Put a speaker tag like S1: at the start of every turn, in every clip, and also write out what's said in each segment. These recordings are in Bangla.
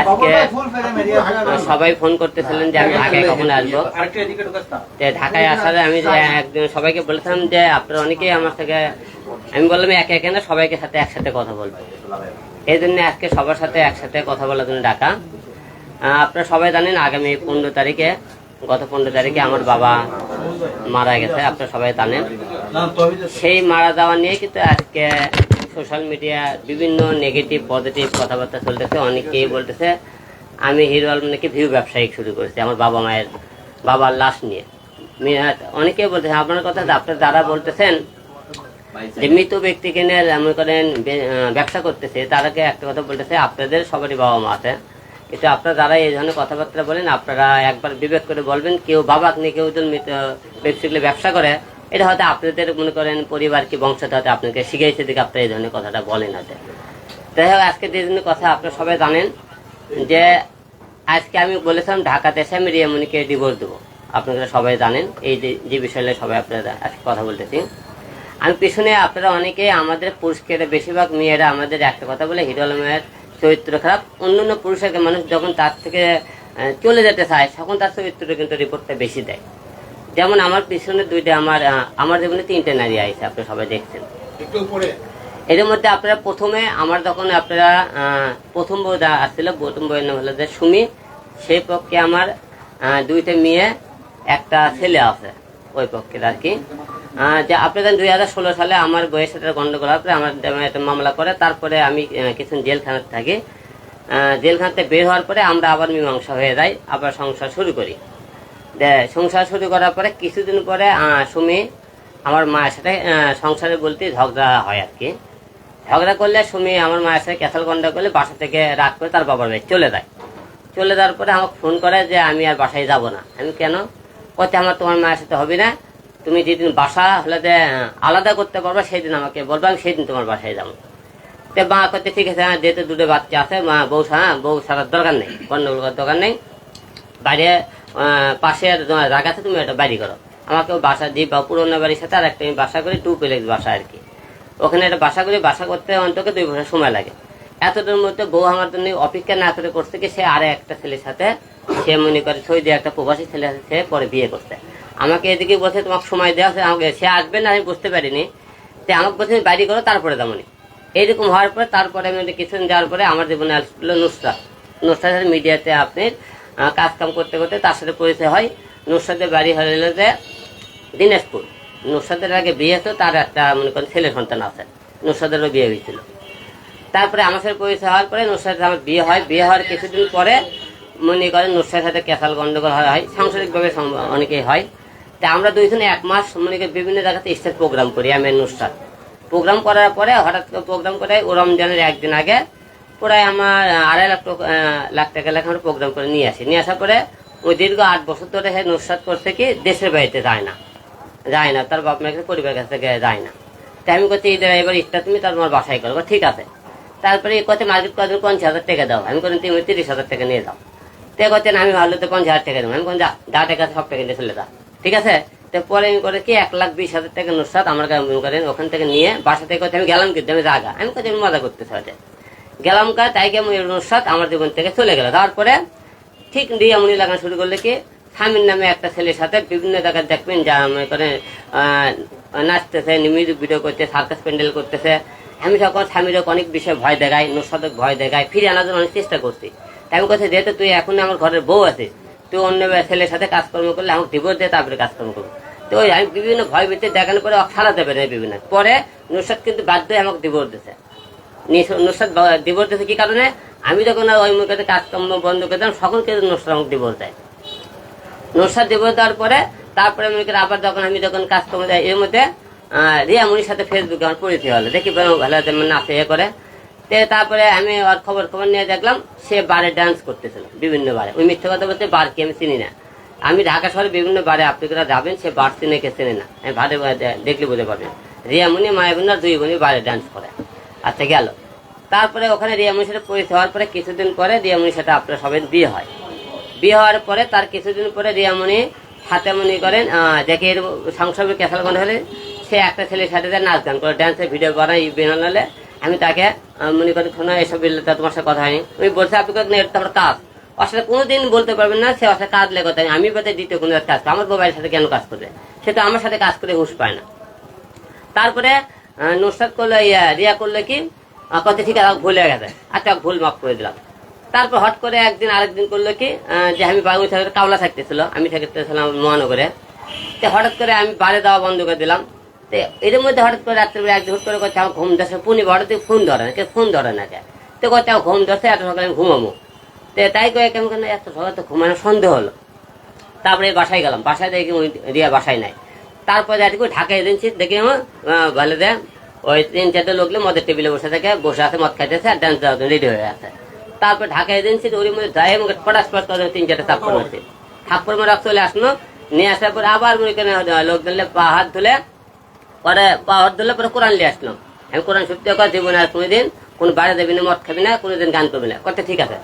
S1: আজকে সবাই ফোন করতেছিলেন যে আমি ঢাকায় কখন আসব। ঢাকায় আসার আমি একদিন সবাইকে বলেছিলাম যে আপনারা অনেকেই আমার থেকে আমি বললাম একে একে না, সবাইকে সাথে একসাথে কথা বলব। এই জন্য আজকে সবার সাথে একসাথে কথা বলার জন্য ডাকা। আপনারা সবাই জানেন আগামী পনেরো তারিখে, গত পনেরো তারিখে আমার বাবা মারা গেছে, আপনারা সবাই জানেন। সেই মারা যাওয়া নিয়ে কিন্তু আজকে সোশ্যাল মিডিয়া বিভিন্ন নেগেটিভ, পজিটিভ কথাবার্তা চলতেছে, অনেকেই বলতেছে, আমি হিরো আলম নাকি ভিউ ব্যবসায়িক শুরু করেছি, আমার বাবা মায়ের, বাবার লাশ নিয়ে। অনেকেই বলতেছে, আপনার কথা আপনার যারা বলতেছেন, যে মৃত ব্যক্তিকে নিয়ে মনে করেন ব্যবসা করতেছে তারাকে একটা কথা বলতেছে, আপনাদের সবারই বাবা মা আছে। কিন্তু আপনারা যারা এই ধরনের কথাবার্তা বলেন, আপনারা একবার বিবেক করে বলবেন, কেউ বাবাকে নিয়ে কেউ যদি মৃত ব্যক্তিগুলো ব্যবসা করে এটা হয়তো আপনাদের মনে করেন পরিবার কি বংশতে হয়তো আপনাকে শিখেছে দিকে আপনারা এই ধরনের কথাটা বলেন হয়তো। যাই হোক আজকে যে জন্য কথা আপনারা সবাই জানেন, যে আজকে আমি বলেছিলাম ঢাকাতে এসে আমি রিয়ামণিকে ডিভোর্স দেবো। আপনারা সবাই জানেন, এই যে যে বিষয়ে সবাই আপনারা আজকে কথা বলতেছি। আমি পিছনে আপনারা অনেকে আমাদের পুরুষকে, বেশিরভাগ মেয়েরা আমাদের একটা কথা বলে, হিরো আলমের চরিত্র খারাপ। অন্য অন্য পুরুষের মানুষ যখন তার থেকে চলে যেতে চায়, তখন তার চরিত্র কিন্তু রিপোর্টটা বেশি দেয়। যেমন আমার পিছনে দুইটা আমার আমার জীবনে তিনটে নারী আইছে আপনারা সবাই দেখছেন। এর মধ্যে আপনারা প্রথমে আমার যখন আপনারা প্রথম বই যা আসছিল প্রথম বইয়ের নাম হলো যে সুমি সেই পক্ষে আমার দুইটা মেয়ে একটা ছেলে আছে ওই পক্ষে আর কি। যে আপনাদের দুই হাজার ষোলো সালে আমার বইয়ের সাথে গন্ডগোল হওয়ার পরে আমার একটা মামলা করে তারপরে আমি কিছুদিন জেলখানাতে থাকি। জেলখানাতে বের হওয়ার পরে আমরা আবার মীমাংসা হয়ে যাই আবার সংসার শুরু করি। সংসার শুরু করার পরে কিছুদিন পরে সুমি, আমার মায়ের সাথে সংসারে বলতে ঝগড়া হয় আর কি। ঝগড়া করলে সুমি আমার মায়ের সাথে ক্যাথাল গন্ডা করলে বাসা থেকে রাগ করে তার বাবার বাড়ি চলে যায়। চলে যাওয়ার পরে আমাকে ফোন করে যে, আমি আর বাসায় যাব না। আমি কেন? কতে আমার তোমার মায়ের সাথে হবে না। তুমি যেদিন বাসা হলে যে আলাদা করতে পারবে সেই দিন আমাকে বলব, আমি সেই দিন তোমার বাসায় যাব। তো মা করতে ঠিক আছে হ্যাঁ যেহেতু দুটো বাচ্চা আছে, মা, বউ হ্যাঁ বউ সারার দরকার নেই, গন্ডগোল করার দরকার নেই। বাইরে পাশের জ- জায়গা আছে, তুমি একটা বাড়ি করো। আমাকে বাসা দিয়ে বা পুরোনো বাড়ির সাথে আর একটা আমি বাসা করি টু প্লেক্স বাসা আর কি। ওখানে একটা বাসা করে, বাসা করতে অন্তকে দুই বছর সময় লাগে। এতটার মধ্যে বউ আমার জন্য অপেক্ষা না করে করছে কি, সে আরে একটা ছেলের সাথে, সে মনে করে সৌদি একটা প্রবাসী ছেলে আছে, সে পরে বিয়ে করছে। আমাকে এদিকে বলছে, তোমাকে সময় দেওয়া আছে, আমাকে সে আসবে না, আমি বুঝতে পারিনি। তো আমাকে বলছে বাড়ি করো, তারপরে তেমনই এইরকম হওয়ার পরে, তারপরে আমি কিছুদিন যাওয়ার পরে আমার জীবনে আসলো নুসরাত। নুসরাতের মিডিয়াতে আপনি কাজ কাম করতে করতে তার সাথে পরিচয় হয় নুসরাতের বাড়ি হলো যে দিনাজপুর। নুসরাতের আগে বিয়ে হতো, তার একটা মনে করেন ছেলে সন্তান আছে। নুসরাতেরও বিয়ে হয়েছিল। তারপরে আমার সাথে পরিচয় হওয়ার পরে নুসরাত আমার বিয়ে হয়। বিয়ে হওয়ার কিছুদিন পরে মনে করেন নুসরাতের সাথে ক্যাসাল গন্ডগোল হয় সাংসারিকভাবে অনেকেই হয়। তা আমরা দুইজনে এক মাস মনে করি বিভিন্ন জায়গাতে স্টেজ প্রোগ্রাম করি, আমি নুসরাত প্রোগ্রাম করার পরে হঠাৎ প্রোগ্রাম করে ও রমজানের একদিন আগে প্রায় আমার আড়াই লাখ লাখ টাকা লেখা আমরা প্রোগ্রাম করে নিয়ে আসি। নিয়ে আসার পরে ওই দীর্ঘ আট বছর ধরে সে নুসরাত করছে কি, দেশের বাড়িতে যায় না। যায় না, তার বাপ মায়ের পরিবারের কাছ থেকে যায় না। তাই আমি করছি ঈদের এবার ইচ্ছা, তুমি তার বাসায় করো। ঠিক আছে। তারপরে কথা মার্কেট কদিন পঞ্চাশ হাজার টাকা দাও। আমি করেন তুমি তিরিশ হাজার টাকা নিয়ে যাও। তে করছেন আমি ভালো তো পঞ্চাশ হাজার টাকা দেবো। আমি কোন যা যা টাকা সব টাকা নিয়ে চলে যা। ঠিক আছে? তো পরে আমি করে কি, এক লাখ বিশ হাজার টাকা নুসরাত আমার কাছে করেন ওখান থেকে নিয়ে বাসা থেকে আমি গেলাম কিন্তু, আমি জাগা আমি কোথায় মজা করতে হয়তো গেলাম কা তাই কে নুসরাত আমার জীবন থেকে চলে গেল। তারপরে ঠিক দিয়ে মনি লাগানো শুরু করলে কি স্বামীর নামে একটা ছেলের সাথে বিভিন্ন জায়গায় দেখবেন যা মনে করে আহ, নাচতেছে মিউজিক ভিডিও করতে সার্কাস প্যান্ডেল করতেছে। আমি তখন স্বামীর অনেক বিষয়ে ভয় দেখাই নুসাদক ভয় দেখাই ফিরে আনার জন্য অনেক চেষ্টা করছি। তাই আমি কথা যেহেতু তুই এখন আমার ঘরের বউ আছিস তুই অন্য ছেলের সাথে কাজকর্ম করলে আমাকে ডিভোর্স দিয়ে তারপরে কাজকর্ম করব। তো আমি বিভিন্ন ভয় ভিত্তি দেখানোর পরে ওকে দেবে না বিভিন্ন। পরে নুসাদ কিন্তু বাধ্য হয়ে আমাকে ডিভোর্স দিছে নুসরাত ডিভোর্স কারণে? আমি যখন ওই মুখে কাজকর্ম বন্ধ করে দিলাম সকল কিন্তু নুসরাত ডিভোর্স দেয়। নুসরাত ডিভোর্স দেওয়ার পরে, তারপরে মনে আবার যখন আমি যখন কাজকর্ম দেয় এর মধ্যে রিয়া মুনির সাথে ফেসবুকে আমার পরিচয় হলো। দেখি ভালো নাচে এ করে। তারপরে আমি ওর খবর খবর নিয়ে দেখলাম, সে বারে ডান্স করতেছিল, বিভিন্ন বারে। ওই মিথ্যে কথা বলতে বার কি আমি চিনি না। আমি ঢাকা শহরে বিভিন্ন বারে আপনারা যাবেন, সে বার চিনে কে চেনে না। আমি ভারে দেখলে বুঝতে পারবেন রিয়া মুনি আর দুই বোনই বারে ডান্স করে। আচ্ছা গেল। তারপরে ওখানে রিয়ামনির সাথে পরিচয় হওয়ার পরে কিছুদিন পরে রিয়ামনির সাথে আপনার সবাই বিয়ে হয়। বিয়ে হওয়ার পরে তার কিছুদিন পরে রিয়ামণি হাতে মনে করেন দেখে এর সংসারে ক্যাসাল গন্ড হলে সে একটা ছেলের সাথে নাচ গান করে ড্যান্সের ভিডিও বানায় বানালে আমি তাকে মনে করি শোনো, এসব তোমার সাথে কথা হয়নি। আমি বলছি, আপনি কয়েক এটা আমার কাজ? সাথে কোনোদিন বলতে পারবেন না, সে সাথে কাজ লেগে নেই। আমি বাদে দ্বিতীয় কোনো কাজ আমার মোবাইলের সাথে কেন কাজ করবে সে তো আমার সাথে কাজ করে হুঁশ পায় না। তারপরে নুসরাত করল, ইয়া, রিয়া করল কি? কত ঠিক আছে ভুলে গেছে। আচ্ছা ভুল মাফ করে দিলাম। তারপর হট করে একদিন আরেকদিন করল কি? যে আমি বাবু সাথে কাওলা থাকতেছিল, আমি থাকতেছিলাম মহানগরে। তো হঠাৎ করে আমি বাড়ি দেওয়া বন্ধ করে দিলাম। তো এর মধ্যে হঠাৎ করে রাত্রিবেলা একদিন হুট করে করছে আমার ঘুম ধরছে। পুনি হঠাৎ করে ফোন ধরে না, কে ফোন ধরে না কে? তো করছে ঘুম ধরছে, এত সকালে আমি ঘুমাবো। তো তাই করে কেমন কেন এত সকালে তো ঘুমানো সন্দেহ হলো। তারপরে বাসায় গেলাম। বাসায় দেখি রিয়া বাসায় নাই। তারপরে দেখি ঢাকা এজেন্সি দেখি আমার আহ, বলে যে ওই তিন চারটে লোকলে মদের টেবিলে বসে থাকে বসে আছে মদ খাইতেছে আর ডান্স রেডি হয়ে আছে। তারপর ঢাকা এজেন্সি ওর মধ্যে যাই আমাকে ফটাস ফট করে তিন চারটে থাপ্পড় মারছে। থাপ্পড় মারা চলে আসলো নিয়ে আসার পরে আবার মনে করেন লোক ধরলে পা হাত ধুলে পরে পা হাত ধুলে পরে কোরআন নিয়ে আসলাম আমি কোরআন সত্যি কথা দিব না আর কোনোদিন কোনো বাড়ি দেবি না মদ খাবি না কোনোদিন গান করবি না। কথা ঠিক আছে।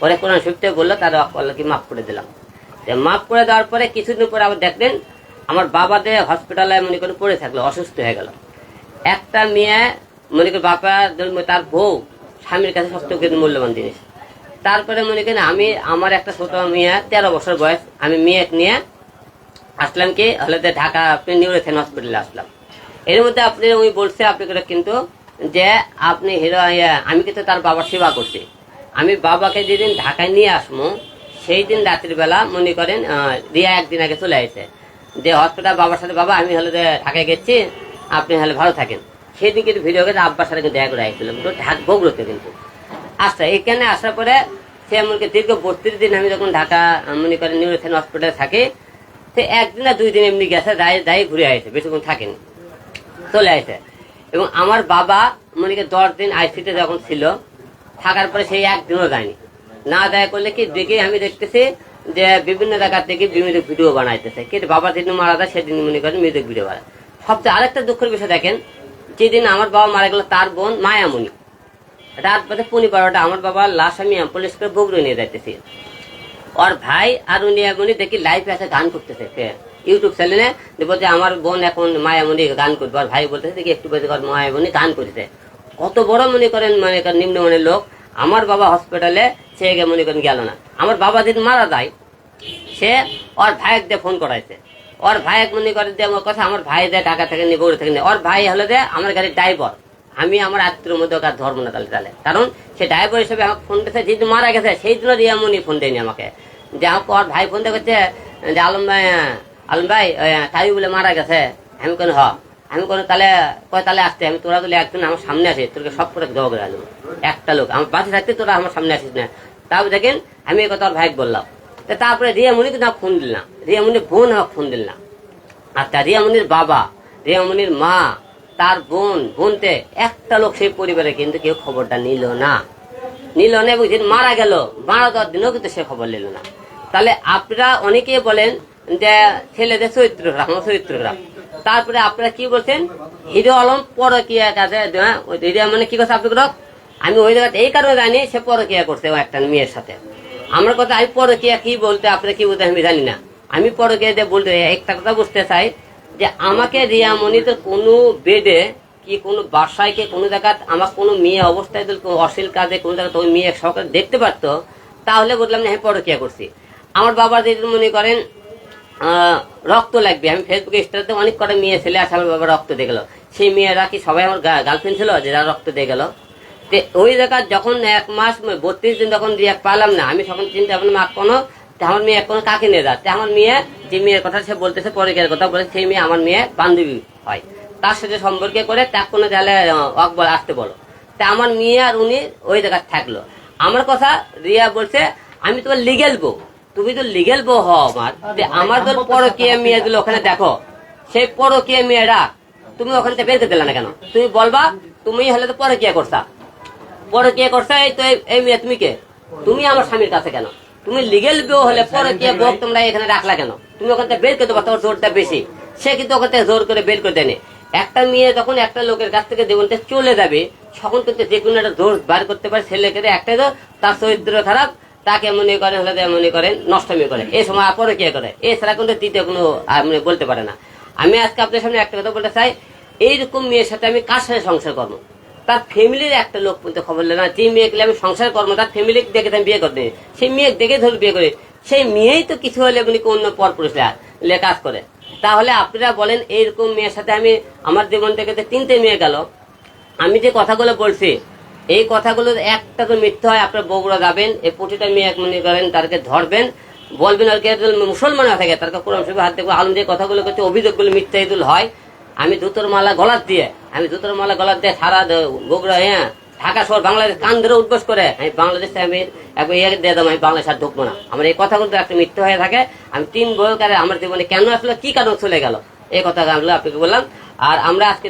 S1: পরে কোরআন সত্যি বলল তার বলল কি মাফ করে দিলাম। মাফ করে দেওয়ার পরে কিছুদিন পরে আবার দেখলেন আমার বাবাতে হসপিটালে মনে করে পড়ে থাকল, অসুস্থ হয়ে গেল। একটা মেয়ে, মনে করি বাবা তার বউ, স্বামীর কাছে কিন্তু মূল্যবান জিনিস। তারপরে মনে করেন আমি, আমার একটা ছোট মেয়ে, তেরো বছর বয়স, আমি মেয়ে নিয়ে আসলাম কি, হলে ঢাকা আপনি নিউরোথেন হসপিটালে আসলাম। এর মধ্যে আপনি ওই বলছে আপনি করে কিন্তু যে আপনি হিরো আমি কিন্তু তার বাবার সেবা করছি। আমি বাবাকে যেদিন ঢাকায় নিয়ে আসব সেই দিন রাত্রিবেলা মনে করেন রিয়া একদিন আগে চলে আসে যে হসপিটাল বাবার সাথে, বাবা, আমি হলে ঢাকায় গেছি, আপনি হলে ভালো থাকেন। সেদিন কিন্তু ভিডিও করে আব্বার সাথে কিন্তু দেখা করে আসছিলাম। ঢাক বগুড়োতে কিন্তু। আচ্ছা এখানে আসার পরে সে এমনকি দীর্ঘ বত্রিশ দিন আমি যখন ঢাকা, মনে করেন, নিউরোথেন হসপিটালে থাকি, সে একদিন না দুই দিন এমনি গেছে দায় দায় ঘুরে আসে, বেশিক্ষণ থাকেনি। চলে আসে। এবং আমার বাবা, মনে করেন, দশ দিন আইসিতে যখন ছিল, থাকার পরে সেই একদিনও যায়নি। না দেয় করলে কি দেখে আমি দেখতেছি যে বিভিন্ন জায়গা থেকে বিভিন্ন ভিডিও বানাইতেছে। কিন্তু বাবা যেদিন মারা যায়, সেদিন মনে করেন মিউজিক ভিডিও বানায়। সবচেয়ে আরেকটা দুঃখের বিষয় দেখেন, যেদিন আমার বাবা মারা গেল, তার বোন মায়ামণি। রাত বাজে পনি বারোটা, আমার বাবার লাশ আমি অ্যাম্বুলেন্স করে বগুড়ে নিয়ে যাইতেছি। ওর ভাই আর উনি দেখি লাইভে আছে, গান করতেছে ইউটিউব চ্যানেলে বলছে আমার বোন এখন মায়ামণি গান করবে। আর ভাই বলতেছে, দেখি একটু বেশি মায়ামণি গান করতেছে কত বড় মনে করেন মানে নিম্নমানের লোক। আমার বাবা হসপিটালে সে মনে করেন গেল না। আমার বাবা যেদিন মারা যায়, সে ওর ভাইয়ের দিয়ে ফোন করাইছে। ওর ভাই মনে করে যে আমার কথা, আমার ভাই দেয় টাকা থেকে নিয়ে গৌড় থেকে নিয়ে ওর ভাই হলো যে আমার গাড়ির ড্রাইভার আমি আমার আত্মীয় মধ্যে ওকে ধর্ম না তাহলে তাহলে কারণ সে ড্রাইভার হিসেবে আমাকে ফোন দিয়েছে, যেদিন মারা গেছে, সেই দিনও রিয়ামনি ফোন দেয়নি আমাকে। যে আমাকে ওর ভাই ফোন দিয়ে করছে যে আলম ভাই আলম ভাই তাই বলে মারা গেছে। আমি কেন হ। আমি কোনো তাহলে কয় তাহলে আসতে, আমি তোরা তুলে একজন আমার সামনে আসে তোকে সব করে জবাব করে আনব। একটা লোক, আমার বাসে থাকতে তোরা আমার সামনে আসিস না। তাও দেখেন, আমি এই কথা ওর ভাই বললাম। তারপরে রিয়ামণিকে না ফোন দিলাম। রিয়ামণির বোন আমাকে ফোন দিলাম। আচ্ছা রিয়ামণির বাবা, রিয়ামণির মা, তার বোন, বোনতে একটা লোক সেই পরিবারে কিন্তু কেউ খবরটা নিল না। নিল না এবং যেদিন মারা গেল। মারা দেওয়ার দিনও কিন্তু সে খবর নিল না। তাহলে আপনারা অনেকেই বলেন যে ছেলেদের চরিত্র আমার চরিত্র খারাপ তারপরে আপনারা কি বলছেন? হিরো আলম পরকিয়া কাজে হ্যাঁ, মানে কি কথা আপনি আমি ওই জায়গাতে এই কারণে জানি সে পরকিয়া করছে ও একটা মেয়ের সাথে। আমার কথা আমি পরকিয়া কি বলতে আপনারা কি বলতে আমি জানি না। আমি পরকিয়া দিয়ে বলতে একটা কথা বুঝতে চাই যে আমাকে রিয়ামণিতে কোনো বেডে কি কোনো বাসায় কি কোনো জায়গায় আমার কোনো মেয়ে অবস্থায় যদি অশ্লীল কাজে কোনো জায়গায় ওই মেয়ে সরকার দেখতে পারতো তাহলে বললাম না আমি পরকিয়া করছি। আমার বাবা যদি মনে করেন রক্ত লাগবে। আমি ফেসবুকে স্টারতে অনেক কটা মেয়ে, ছেলে আসে বাবা রক্ত দিয়ে সেই মেয়েরা কি সবাই আমার গার্লফ্রেন্ড ছিল, যে যারা রক্ত দিয়ে তে ওই জায়গায় যখন এক মাস, বত্রিশ দিন যখন রিয়াক পালাম না। আমি তখন চিন্তা ভাবলাম মা কোনো আমার মেয়ে কোনো কাকে নিয়ে যাচ্ছে আমার মেয়ে যে মেয়ের কথা সে বলতেছে পরিকের কথা বলে, সেই মেয়ে আমার মেয়ে বান্ধবী হয়। তার সাথে সম্পর্কে করে তার কোনো তাহলে অকবল আসতে বলো। তা আমার মেয়ে আর উনি ওই জায়গায় থাকল। আমার কথা রিয়া বলছে, আমি তোমার লিগেল বউ। তুমি তো লিগেল বউ হও আমার। আমার তোর পরকীয় মেয়ে দিল ওখানে দেখো। সেই পরকীয় মেয়েরা তুমি ওখান থেকে বের করে দিলে না কেন? তুমি বলবা তুমি হলে তো পরকীয়া করছা পরকীয়া করছে এই তো এই- মেয়ে তুমি কে? তুমি আমার স্বামীর কাছে কেন? তুমি লিগেল বউ হলে পরকীয়া বউ তোমরা এখানে রাখলা কেন? তুমি ওখান থেকে বের করে দেবো তোর জোরটা বেশি। সে কিন্তু ওখান থেকে জোর করে বের করে দেয়নি। একটা মেয়ে যখন একটা লোকের কাছ থেকে জীবনটা চলে যাবে তখন কিন্তু যে কোনো একটা জোর বার করতে পারে ছেলেকে একটাই তো তার চরিত্র খারাপ তাকে মনে করেন, হলে মনে করেন, নষ্টমী করে। এই সময় আপরে কে করে? এছাড়া কিন্তু দ্বিতীয় কোনো আর মানে বলতে পারে না। আমি আজকে আপনার সামনে একটা কথা বলতে চাই। এইরকম মেয়ের সাথে আমি কার সাথে সংসার করব? তার ফ্যামিলির একটা লোক পর্যন্ত খবর না। যে মেয়েকে আমি সংসার কর্ম তার ফ্যামিলি দেখে আমি বিয়ে করতে সেই মেয়ে দেখে ধরে বিয়ে করে। সেই মেয়েই তো কিছু হলে উনি অন্য পর পুরুষরা কাজ করে। তাহলে আপনারা বলেন, এইরকম মেয়ের সাথে আমি আমার জীবন থেকে তিনটে মেয়ে গেল। আমি যে কথাগুলো বলছি এই কথাগুলো একটা তো মিথ্যা হয়, আপনার বগুড়া যাবেন এই প্রতিটা মেয়ে এক মনে করেন তাদেরকে ধরবেন, বলবেন আর কি মুসলমান হয়ে থাকে তার কোরআন শরীফে হাত দেখব আলম যে কথাগুলো করছে অভিযোগগুলো মিথ্যা ইদুল হয়। আমি জুতোর মালা গলার দিয়ে, আমি জুতোর মালা গলার দিয়ে সারা বগুড়া হ্যাঁ ঢাকা শহর বাংলাদেশ কান ধরে উদ্বোস করে, আমি বাংলাদেশে আমি একবার ইয়ে দিয়ে দেবো, আমি বাংলাদেশ আর ঢুকবো না। আমার এই কথাগুলো একটা মিথ্যা হয়ে থাকে, আমি তিন বয়কারে আমার জীবনে কেন আসলো কি কারণ চলে গেল? এই কথা আপনাকে বললাম। আর আমরা আজকে